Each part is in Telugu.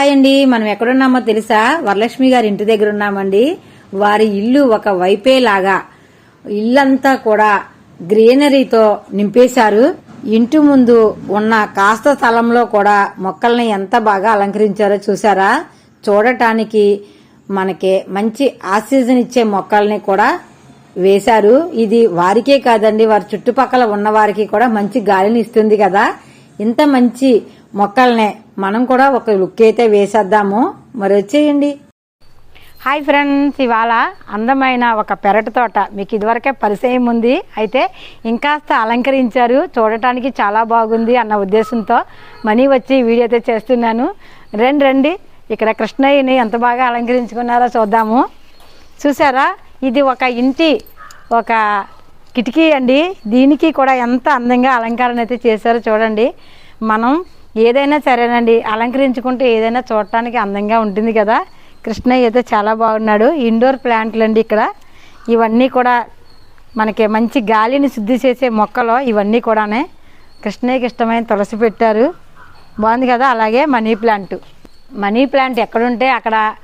హాయ్ అండి మనం ఎక్కడున్నామో తెలుసా? వరలక్ష్మి గారి ఇంటి దగ్గర ఉన్నామండి. వారి ఇల్లు ఒక వైపే లాగా. ఇల్లంతా కూడా గ్రీనరీతో నింపేశారు. ఇంటి ముందు ఉన్న కాస్త స్థలంలో కూడా మొక్కల్ని ఎంత బాగా అలంకరించారో చూసారా చూడటానికి మనకి మంచి ఆక్సిజన్ ఇచ్చే మొక్కల్ని కూడా వేశారు. ఇది వారికే కాదండి వారి చుట్టుపక్కల ఉన్న వారికి కూడా మంచి గాలిని ఇస్తుంది కదా. ఇంత మంచి మొక్కల్ని మనం కూడా ఒక లుక్ అయితే వేసేద్దాము. మరి వచ్చేయండి. హాయ్ ఫ్రెండ్స్ ఇవాళ అందమైన ఒక పెరటి తోట. మీకు ఇదివరకే పరిచయం ఉంది. అయితే ఇంకాస్త అలంకరించారు. చూడటానికి చాలా బాగుంది అన్న ఉద్దేశంతో మనీ వచ్చి వీడియో అయితే చేస్తున్నాను. రండి రండి. ఇక్కడ కృష్ణయ్యని ఎంత బాగా అలంకరించుకున్నారో చూద్దాము. చూసారా? ఇది ఒక ఇంటి ఒక కిటికీ అండి. దీనికి కూడా ఎంత అందంగా అలంకరణ అయితే చేశారో చూడండి. మనం ఏదైనా సరేనండి అలంకరించుకుంటే ఏదైనా చూడటానికి అందంగా ఉంటుంది కదా. కృష్ణయ్య అయితే చాలా బాగున్నాడు. ఇండోర్ ప్లాంట్లు అండి ఇక్కడ. ఇవన్నీ కూడా మనకి మంచి గాలిని శుద్ధి చేసే మొక్కలు ఇవన్నీ కూడానే కృష్ణయ్యకి ఇష్టమైన తులసి పెట్టారు. బాగుంది కదా అలాగే మనీ ప్లాంట్. మనీ ప్లాంట్ ఎక్కడుంటే అక్కడ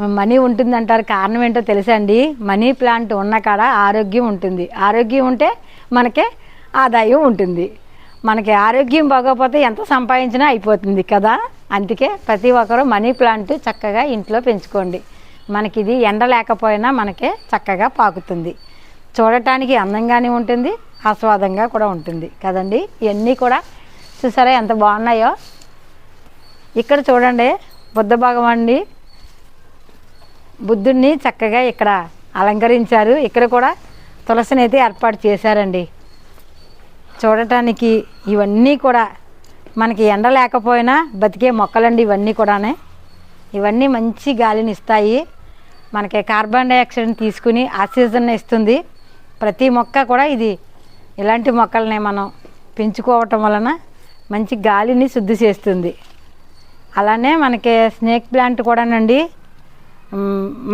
మనీ ఉంటుందంటారు. కారణం ఏంటో తెలుసా అండి? మనీ ప్లాంట్ ఉన్న కాడ ఆరోగ్యం ఉంటుంది. ఆరోగ్యం ఉంటే మనకే ఆదాయం ఉంటుంది. మనకి ఆరోగ్యం బాగోకపోతే ఎంత సంపాదించినా అయిపోతుంది కదా? అందుకే ప్రతి ఒక్కరూ మనీ ప్లాంట్ చక్కగా ఇంట్లో పెంచుకోండి. మనకి ఇది ఎండ లేకపోయినా మనకే చక్కగా పాకుతుంది. చూడటానికి అందంగానే ఉంటుంది ఆస్వాదంగా కూడా ఉంటుంది కదండి? ఇవన్నీ కూడా చూసారా ఎంత బాగున్నాయో? ఇక్కడ చూడండి బుద్ధ భగవాన్ని బుద్ధుడిని చక్కగా ఇక్కడ అలంకరించారు. ఇక్కడ కూడా తులసిని అయితే ఏర్పాటు చేశారండి. చూడటానికి ఇవన్నీ కూడా మనకి ఎండ లేకపోయినా బతికే మొక్కలండి ఇవన్నీ కూడానే. ఇవన్నీ మంచి గాలిని ఇస్తాయి. మనకి కార్బన్ డైఆక్సైడ్ని తీసుకుని ఆక్సిజన్ ఇస్తుంది. ప్రతి మొక్క కూడా ఇది ఇలాంటి మొక్కల్ని మనం పెంచుకోవటం వలన మంచి గాలిని శుద్ధి చేస్తుంది. అలానే మనకి స్నేక్ ప్లాంట్ కూడానండి.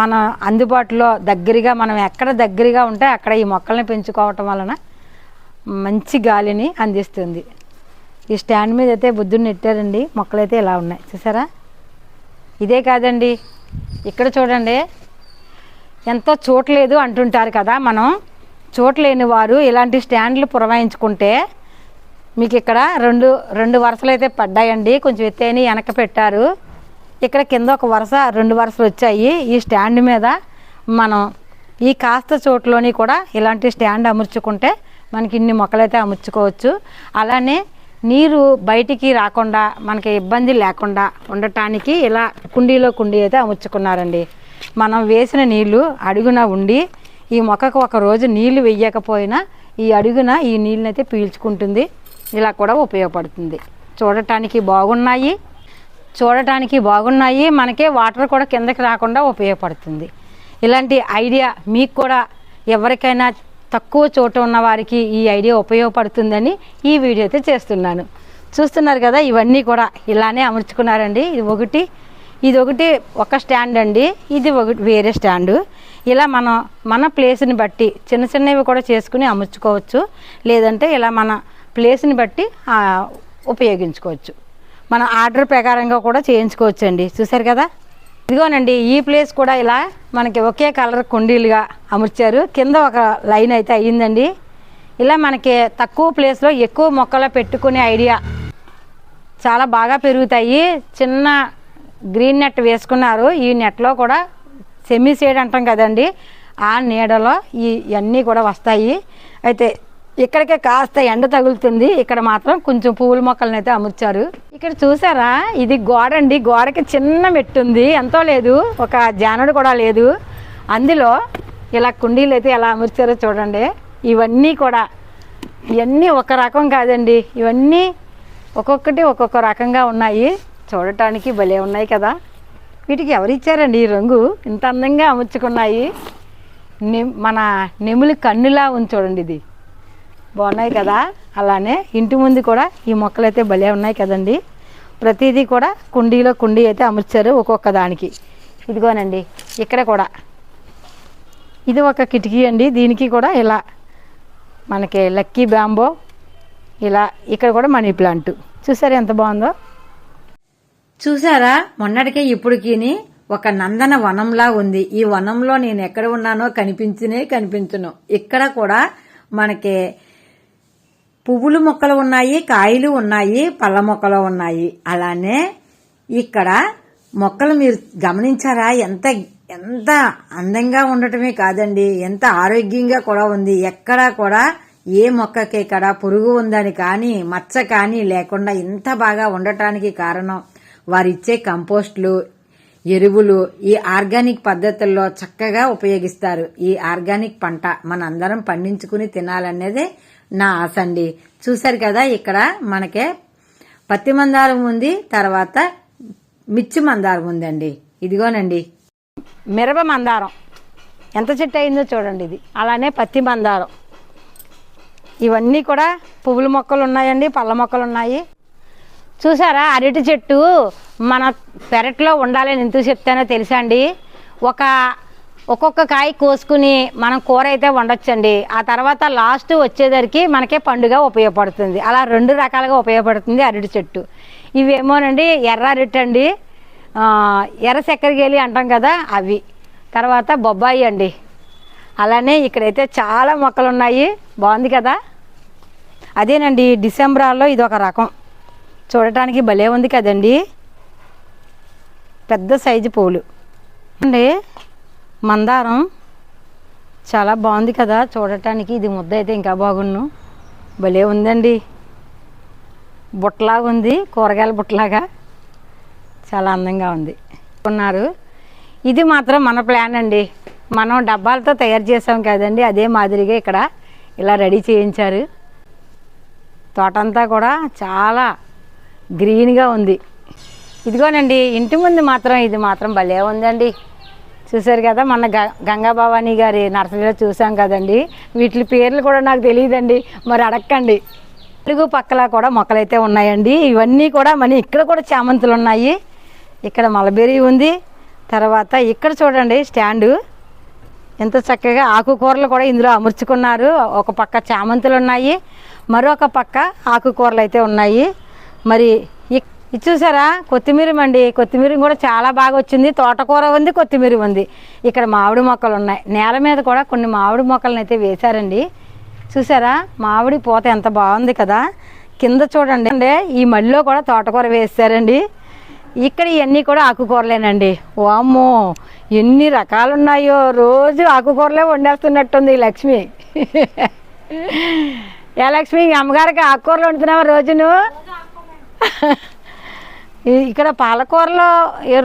మన అందుబాటులో దగ్గరగా మనం ఎక్కడ దగ్గరగా ఉంటే అక్కడ ఈ మొక్కల్ని పెంచుకోవటం వలన మంచి గాలిని అందిస్తుంది. ఈ స్టాండ్ మీద అయితే బుద్ధుని నెట్టారండి. మొక్కలైతే ఇలా ఉన్నాయి. చూసారా? ఇదే కాదండి. ఇక్కడ చూడండి. ఎంతో చూడలేదు అంటుంటారు కదా మనం. చూడలేని వారు ఇలాంటి స్టాండ్లు పురమాయించుకుంటే మీకు ఇక్కడ రెండు రెండు వరుసలు అయితే పడ్డాయండి. కొంచెం ఎత్తైన వెనక పెట్టారు. ఇక్కడ కింద ఒక వరుస రెండు వరుసలు వచ్చాయి. ఈ స్టాండ్ మీద మనం ఈ కాస్త చోట్లోని కూడా ఇలాంటి స్టాండ్ అమర్చుకుంటే మనకి ఇన్ని మొక్కలైతే అముచ్చుకోవచ్చు అలానే నీరు బయటికి రాకుండా మనకి ఇబ్బంది లేకుండా ఉండటానికి ఇలా కుండీలో కుండీ అయితే అముచ్చుకున్నారండి మనం వేసిన నీళ్ళు అడుగున ఉండి ఈ మొక్కకు ఒక రోజు నీళ్ళు వెయ్యకపోయినా ఈ అడుగున ఈ నీళ్ళనైతే పీల్చుకుంటుంది. ఇలా కూడా ఉపయోగపడుతుంది. చూడటానికి బాగున్నాయి. చూడటానికి బాగున్నాయి. మనకే వాటర్ కూడా కిందకి రాకుండా ఉపయోగపడుతుంది. ఇలాంటి ఐడియా మీకు కూడా ఎవరికైనా తక్కువ చోట ఉన్న వారికి ఈ ఐడియా ఉపయోగపడుతుందని ఈ వీడియో అయితే చేస్తున్నాను. చూస్తున్నారు కదా ఇవన్నీ కూడా ఇలానే అమర్చుకున్నారండి. ఇది ఒకటి ఇది ఒకటి ఒక స్టాండ్ అండి. ఇది ఒకటి వేరే స్టాండు. ఇలా మనం మన ప్లేస్ని బట్టి చిన్న చిన్నవి కూడా చేసుకుని అమర్చుకోవచ్చు. లేదంటే ఇలా మన ప్లేస్ని బట్టి ఉపయోగించుకోవచ్చు. మన ఆర్డర్ ప్రకారంగా కూడా చేయించుకోవచ్చు అండి చూసారు కదా? ఇదిగోనండి ఈ ప్లేస్ కూడా ఇలా మనకి ఒకే కలర్ కుండీలుగా అమర్చారు. కింద ఒక లైన్ అయితే అయ్యిందండి. ఇలా మనకి తక్కువ ప్లేస్లో ఎక్కువ మొక్కలు పెట్టుకునే ఐడియా చాలా బాగా పెరుగుతాయి. చిన్న గ్రీన్ నెట్ వేసుకున్నారు. ఈ నెట్లో కూడా సెమీ సైడ్ అంటాం కదండి. ఆ నీడలో ఈ ఇవన్నీ కూడా వస్తాయి. అయితే ఇక్కడికే కాస్త ఎండ తగులుతుంది. ఇక్కడ మాత్రం కొంచెం పువ్వుల మొక్కలను అయితే అమర్చారు. ఇక్కడ చూసారా? ఇది గోడ అండి గోడకి చిన్న మెట్టు ఉంది. ఎంతో లేదు. ఒక జానుడు కూడా లేదు. అందులో ఇలా కుండీలు అయితే ఎలా అమర్చారో చూడండి. ఇవన్నీ కూడా ఇవన్నీ ఒక రకం కాదండి. ఇవన్నీ ఒక్కొక్కటి ఒక్కొక్క రకంగా ఉన్నాయి. చూడటానికి భలే ఉన్నాయి కదా. వీటికి ఎవరు ఇచ్చారండి ఈ రంగు? ఇంత అందంగా అమర్చుకున్నాయి. నె- మన నెములు కన్నులా ఉంది చూడండి ఇది. బాగున్నాయి కదా? అలానే ఇంటి ముందు కూడా ఈ మొక్కలు అయితే భలే ఉన్నాయి కదండి. ప్రతిదీ కూడా కుండీలో కుండీ అయితే అమర్చారు ఒక్కొక్క దానికి. ఇదిగోనండి ఇక్కడ కూడా. ఇది ఒక కిటికీ అండి దీనికి కూడా ఇలా మనకి లక్కీ బ్యాంబో ఇలా ఇక్కడ కూడా మనీ ప్లాంట్. చూసారా ఎంత బాగుందో? చూసారా? మొన్నటికే ఇప్పటికీని ఒక నందన వనంలా ఉంది. ఈ వనంలో నేను ఎక్కడ ఉన్నానో కనిపించినే కనిపించను. ఇక్కడ కూడా మనకి పువ్వులు మొక్కలు ఉన్నాయి కాయలు ఉన్నాయి పళ్ళ మొక్కలు ఉన్నాయి. అలానే ఇక్కడ మొక్కలు మీరు గమనించారా? ఎంత ఎంత అందంగా ఉండటమే కాదండి. ఎంత ఆరోగ్యంగా కూడా ఉంది. ఎక్కడా కూడా ఏ మొక్కకి ఇక్కడ పురుగు ఉందని కానీ మచ్చ కానీ లేకుండా ఇంత బాగా ఉండటానికి కారణం వారిచ్చే కంపోస్ట్లు ఎరువులు ఈ ఆర్గానిక్ పద్ధతుల్లో చక్కగా ఉపయోగిస్తారు. ఈ ఆర్గానిక్ పంట మనందరం పండించుకుని తినాలనేదే నా ఆశ అండి చూశారు కదా ఇక్కడ మనకే పత్తి మందారం ఉంది తర్వాత మిర్చి మందారం ఉందండి. ఇదిగోనండి. మిరప మందారం. ఎంత చెట్టు అయిందో చూడండి ఇది. అలానే పత్తి మందారం. ఇవన్నీ కూడా పువ్వుల మొక్కలు ఉన్నాయండి పళ్ళ మొక్కలు ఉన్నాయి. చూసారా అరటి చెట్టు మన పెరట్లో ఉండాలని ఎందుకు చెప్తానో తెలుసా అండి? ఒక ఒక్కొక్క కాయ కోసుకుని మనం కూర అయితే వండొచ్చండి. ఆ తర్వాత లాస్ట్ వచ్చేసరికి మనకే పండుగ ఉపయోగపడుతుంది. అలా రెండు రకాలుగా ఉపయోగపడుతుంది అరటి చెట్టు. ఇవేమోనండి ఎర్ర అరటి అండి. ఎర్ర చక్కెరగేలి అంటాం కదా అవి. తర్వాత బొబ్బాయి అండి. అలానే ఇక్కడైతే చాలా మొక్కలు ఉన్నాయి బాగుంది కదా? అదేనండి డిసెంబరాల్లో ఇది ఒక రకం. చూడటానికి భలే ఉంది కదండి. పెద్ద సైజు పూలు. అండి మందారం చాలా బాగుంది కదా చూడటానికి. ఇది ముద్ద అయితే ఇంకా బాగుండు భలే ఉందండి. బుట్టలాగా ఉంది కూరగాయల బుట్టలాగా. చాలా అందంగా ఉంది. ఉన్నారు. ఇది మాత్రం మన ప్లాన్ అండి. మనం డబ్బాలతో తయారు చేసాం కదండి అదే మాదిరిగా ఇక్కడ ఇలా రెడీ చేయించారు. తోటంతా కూడా చాలా గ్రీన్గా ఉంది. ఇదిగోనండి ఇంటి ముందు మాత్రం ఇది మాత్రం భలే ఉందండి. చూసారు కదా మొన్న గ గంగా భవానీ గారి నర్సరీలో చూసాం కదండి. వీటి పేర్లు కూడా నాకు తెలియదండి. మరి అడక్కండి. తెలుగు పక్కల కూడా మొక్కలైతే ఉన్నాయండి. ఇవన్నీ కూడా మన ఇక్కడ కూడా చామంతులు ఉన్నాయి. ఇక్కడ మలబెరీ ఉంది. తర్వాత ఇక్కడ చూడండి స్టాండు. ఎంత చక్కగా ఆకుకూరలు కూడా ఇందులో అమర్చుకున్నారు. ఒక పక్క చామంతులు ఉన్నాయి. మరొక పక్క ఆకుకూరలు అయితే ఉన్నాయి. మరి ఇక్- ఇది చూసారా? కొత్తిమీర అండి కొత్తిమీర కూడా చాలా బాగా వచ్చింది. తోటకూర ఉంది కొత్తిమీర ఉంది. ఇక్కడ మామిడి మొక్కలు ఉన్నాయి. నేల మీద కూడా కొన్ని మామిడి మొక్కలను అయితే వేశారండి. చూసారా? మామిడి పూత ఎంత బాగుంది కదా. కింద చూడండి. అంటే ఈ మళ్ళీలో కూడా తోటకూర వేస్తారండి. ఇక్కడ ఇవన్నీ కూడా ఆకుకూరలేనండి. వామ్మో! ఎన్ని రకాలు ఉన్నాయో రోజు ఆకుకూరలే వండేస్తున్నట్టుంది ఈ లక్ష్మి. ఏ లక్ష్మి ఈ అమ్మగారికి ఆకుకూరలు వండుతున్నావా రోజును? ఇక్కడ పాలకూరలో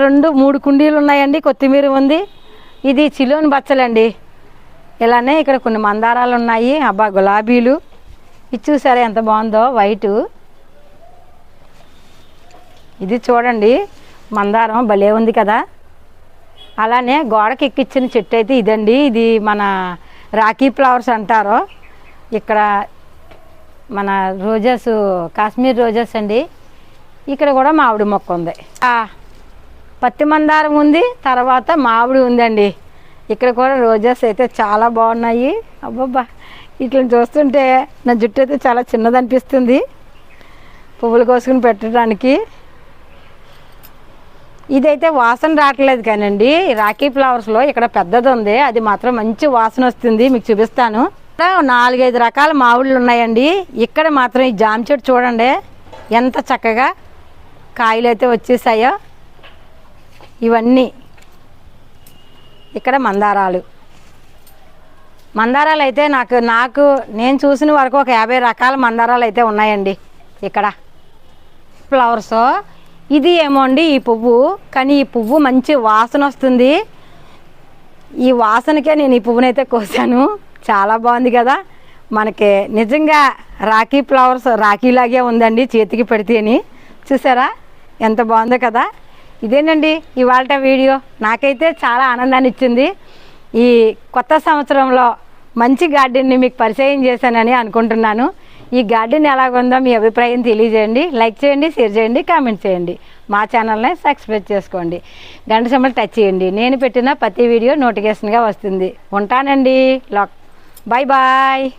రెండు మూడు కుండీలు ఉన్నాయండి కొత్తిమీర ఉంది. ఇది చిలోని బచ్చలండి. ఇలానే ఇక్కడ కొన్ని మందారాలు ఉన్నాయి అబ్బా గులాబీలు. ఇది చూసారా ఎంత బాగుందో వైటు. ఇది చూడండి మందారం భలే ఉంది కదా. అలానే గోడకి ఎక్కించిన చెట్టు అయితే ఇదండి ఇది మన రాఖీ ఫ్లవర్స్ అంటారు. ఇక్కడ మన రోజెస్ కాశ్మీర్ రోజెస్ అండి. ఇక్కడ కూడా మామిడి మొక్క ఉంది. పత్తి మందారం ఉంది తర్వాత మామిడి ఉందండి. ఇక్కడ కూడా రోజెస్ అయితే చాలా బాగున్నాయి. అబ్బబ్బా ఇట్లని చూస్తుంటే నా జుట్టు అయితే చాలా చిన్నది అనిపిస్తుంది. పువ్వులు కోసుకుని పెట్టడానికి. ఇదైతే వాసన రావట్లేదు కానండి. రాఖీ ఫ్లవర్స్లో ఇక్కడ పెద్దది ఉంది. అది మాత్రం మంచి వాసన వస్తుంది. మీకు చూపిస్తాను. నాలుగైదు రకాల మామిళ్ళు ఉన్నాయండి. ఇక్కడ మాత్రం ఈ జామ చెట్టు చూడండి. ఎంత చక్కగా కాయలు అయితే వచ్చేసాయో? ఇవన్నీ. ఇక్కడ మందారాలు. మందారాలు అయితే నాకు నాకు నేను చూసిన వరకు ఒక యాభై రకాల మందారాలు అయితే ఉన్నాయండి ఇక్కడ. ఫ్లవర్స్ ఇది ఏమో అండి ఈ పువ్వు. కానీ ఈ పువ్వు మంచి వాసన వస్తుంది. ఈ వాసనకే నేను ఈ పువ్వునైతే కోసాను. చాలా బాగుంది కదా. మనకి నిజంగా రాఖీ ఫ్లవర్స్ రాఖీలాగే ఉందండి చేతికి పెడితేని. చూసారా? ఎంత బాగుందో కదా. ఇదేనండి ఇవాళ వీడియో. నాకైతే చాలా ఆనందాన్ని ఇచ్చింది. ఈ కొత్త సంవత్సరంలో మంచి గార్డెన్ని మీకు పరిచయం చేశానని అనుకుంటున్నాను. ఈ గార్డెన్ ఎలాగుందో మీ అభిప్రాయం తెలియజేయండి. లైక్ చేయండి షేర్ చేయండి కామెంట్ చేయండి. మా ఛానల్ని సబ్స్క్రైబ్ చేసుకోండి. గంట సింబల్ టచ్ చేయండి. నేను పెట్టిన ప్రతి వీడియో నోటిఫికేషన్గా వస్తుంది. ఉంటానండి. లాక్ బాయ్ బాయ్.